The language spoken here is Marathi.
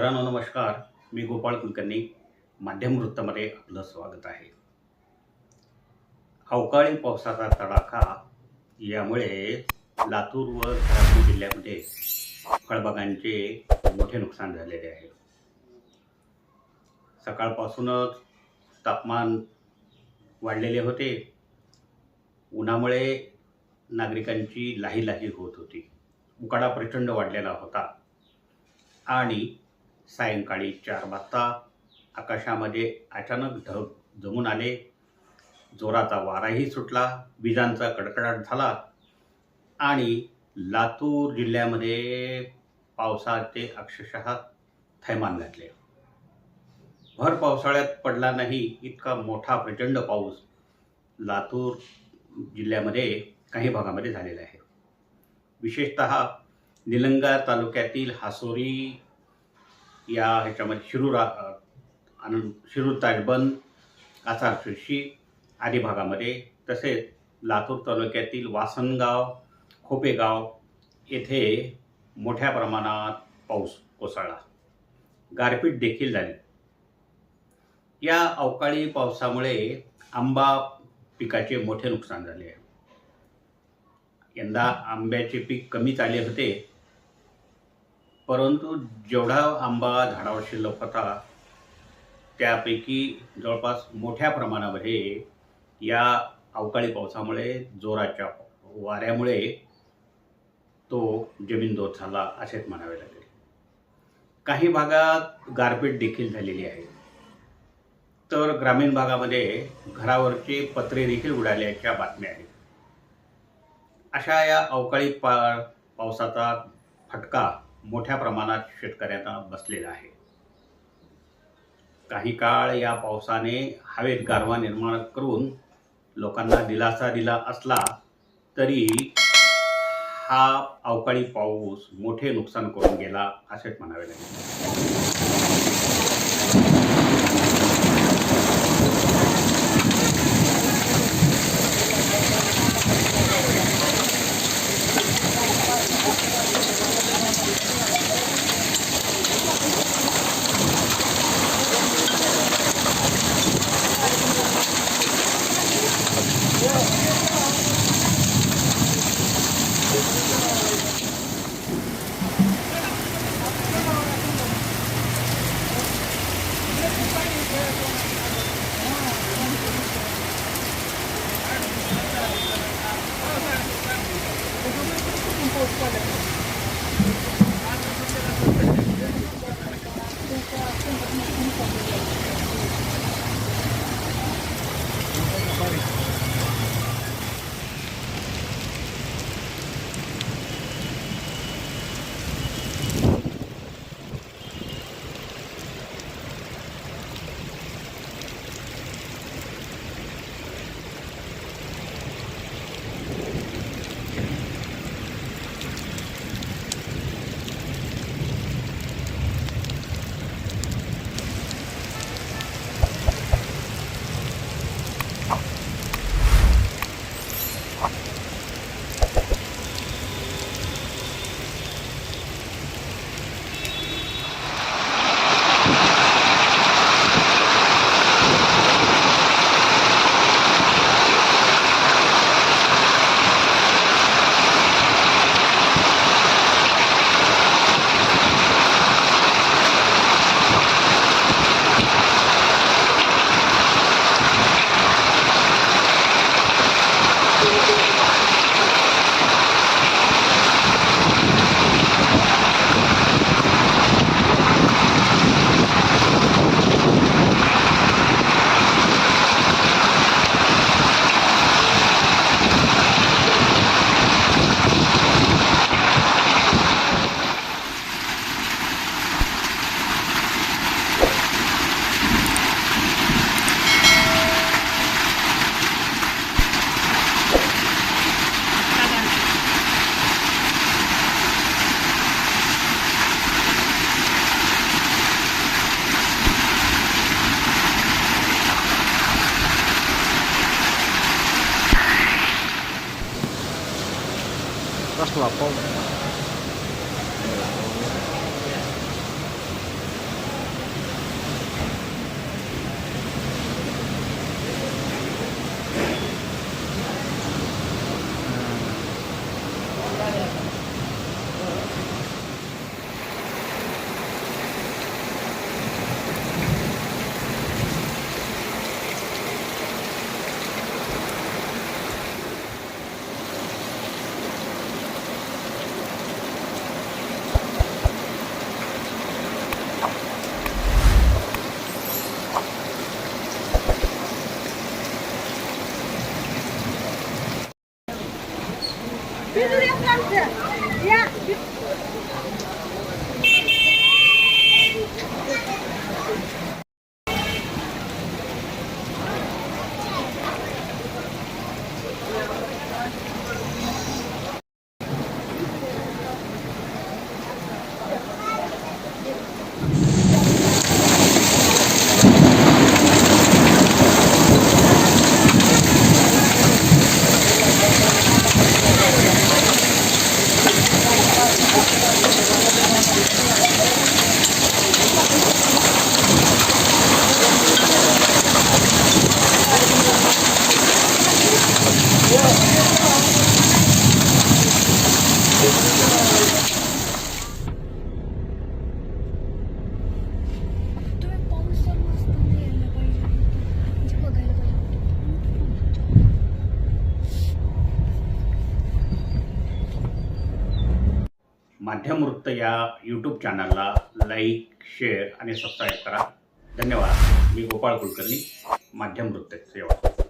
मित्रांनो नमस्कार. मी गोपाळ कुलकर्णी. माध्यम वृत्तामध्ये आपलं स्वागत आहे. अवकाळी पावसाचा तडाखा यामुळे लातूर व धाराशिव जिल्ह्यामध्ये फळबागांचे मोठे नुकसान झालेले आहे. सकाळपासूनच तापमान वाढलेले होते. उन्हामुळे नागरिकांची लाही लाही होत होती. उकाडा प्रचंड वाढलेला होता. आणि सायंकाळी चार वाजता आकाशामध्ये अचानक ढग जमून आले. जोराचा वाराही सुटला. विजांचा कडकडाट झाला. आणि लातूर जिल्ह्यामध्ये पावसाचे अक्षरशः थैमान घातले. भर पावसाळ्यात पडला नाही इतका मोठा प्रचंड पाऊस लातूर जिल्ह्यामध्ये काही भागामध्ये झालेला आहे. विशेषत निलंगा तालुक्यातील हासोरी या ह्याच्यामध्ये शिरूर आनंद शिरूर ताजबंद आसार शिर्शी आदी भागामध्ये तसेच लातूर तालुक्यातील वासनगाव खोपेगाव येथे मोठ्या प्रमाणात पाऊस कोसळला. गारपीट देखील झाली. या अवकाळी पावसामुळे आंबा पिकाचे मोठे नुकसान झाले आहे. यंदा आंब्याचे पीक कमीच आले होते. परंतु जेवढा आंबा झाडावर शिल्लक होता त्यापैकी जवळपास मोठ्या प्रमाणामध्ये या अवकाळी पावसामुळे जोराच्या वाऱ्यामुळे तो जमीनदोत झाला असेच म्हणावे लागेल. काही भागात गारपीट देखील झालेली आहे. तर ग्रामीण भागामध्ये घरावरचे पत्रे देखील उडाल्याच्या बातम्या आहेत. अशा या अवकाळी पा पावसाचा फटका मोठ्या प्रमाणात शेतकऱ्यांना बसलेला आहे. काही काळ या पावसाने हवेत गारवा निर्माण करून लोकांना दिलासा दिला असला तरी हा अवकाळी पाऊस मोठे नुकसान करून गेला असेच म्हणावे लागेल. Vasco Lapão. माध्यमवृत्त या यूट्यूब चॅनलला लाईक शेअर आणि सबस्क्राईब करा. धन्यवाद. मी गोपाळ कुलकर्णी माध्यमवृत्त सेवा.